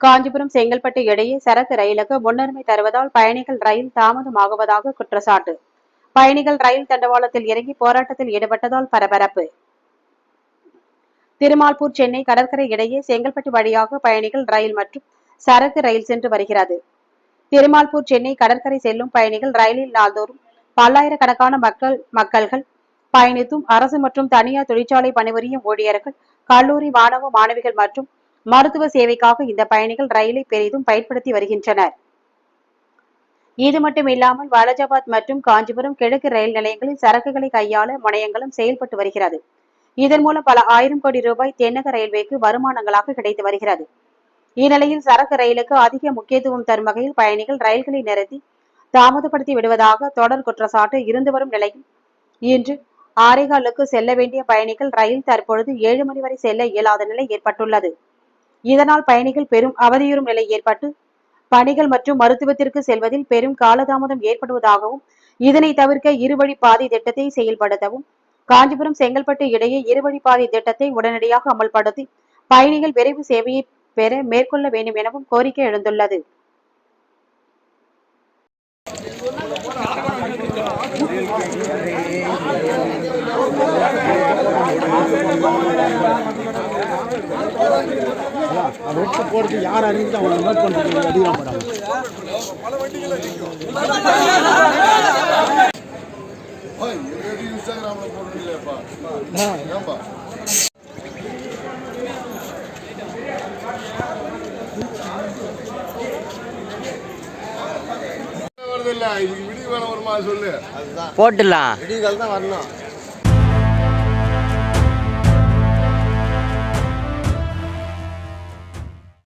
காஞ்சிபுரம் செங்கல்பட்டு இடையே சரக்கு ரயிலுக்கு முன்னுரிமை தருவதால் பயணிகள் ரயில் தாமதமாகுவதாக குற்றச்சாட்டு. பயணிகள் ரயில் தண்டவாளத்தில் இறங்கி போராட்டத்தில் ஈடுபட்டதால் பரபரப்பு. திருமால்பூர் சென்னை கடற்கரை இடையே செங்கல்பட்டு வழியாக பயணிகள் ரயில் மற்றும் சரக்கு ரயில் சென்று வருகிறது. திருமால்பூர் சென்னை கடற்கரை செல்லும் பயணிகள் ரயிலில் நாள்தோறும் பல்லாயிரக்கணக்கான மக்கள் மக்கள்கள் பயணித்தும் அரசு மற்றும் தனியார் தொழிற்சாலை பணிபுரியும் ஊழியர்கள் கல்லூரி மாணவ மாணவிகள் மற்றும் மருத்துவ சேவைக்காக இந்த பயணிகள் ரயிலை பெரிதும் பயன்படுத்தி வருகின்றனர். இது மட்டும் இல்லாமல் மற்றும் காஞ்சிபுரம் கிழக்கு ரயில் நிலையங்களில் சரக்குகளை கையாள முனையங்களும் செயல்பட்டு வருகிறது. இதன் மூலம் பல ஆயிரம் கோடி ரூபாய் தென்னக ரயில்வேக்கு வருமானங்களாக கிடைத்து வருகிறது. இந்நிலையில் சரக்கு ரயிலுக்கு அதிக முக்கியத்துவம் தரும் வகையில் பயணிகள் ரயில்களை நிறுத்தி தாமதப்படுத்தி விடுவதாக தொடர் குற்றச்சாட்டு இருந்து வரும் நிலையில் இன்று ஆரேகாலுக்கு செல்ல வேண்டிய பயணிகள் ரயில் தற்பொழுது ஏழு மணி வரை செல்ல இயலாத நிலை ஏற்பட்டுள்ளது. இதனால் பயணிகள் பெரும் அவதியுறும் நிலை ஏற்பட்டு பணிகள் மற்றும் மருத்துவத்திற்கு செல்வதில் பெரும் காலதாமதம் ஏற்படுவதாகவும் இதனை தவிர்க்க இருவழி பாதை திட்டத்தை செயல்படுத்தவும் காஞ்சிபுரம் செங்கல்பட்டு இடையே இருவழி பாதை திட்டத்தை உடனடியாக அமல்படுத்தி பயணிகள் விரைவு சேவையை பெற மேற்கொள்ள வேண்டும் எனவும் கோரிக்கை எழுந்துள்ளது. அதை போடுறது யார் அறிஞ்சு அவங்க நோட் பண்ணுறது அதிகம் போடாங்க இன்ஸ்டாகிராம்ல போடுறீங்களேப்பா ஏன்பா விடியகால் தான் வரணும்.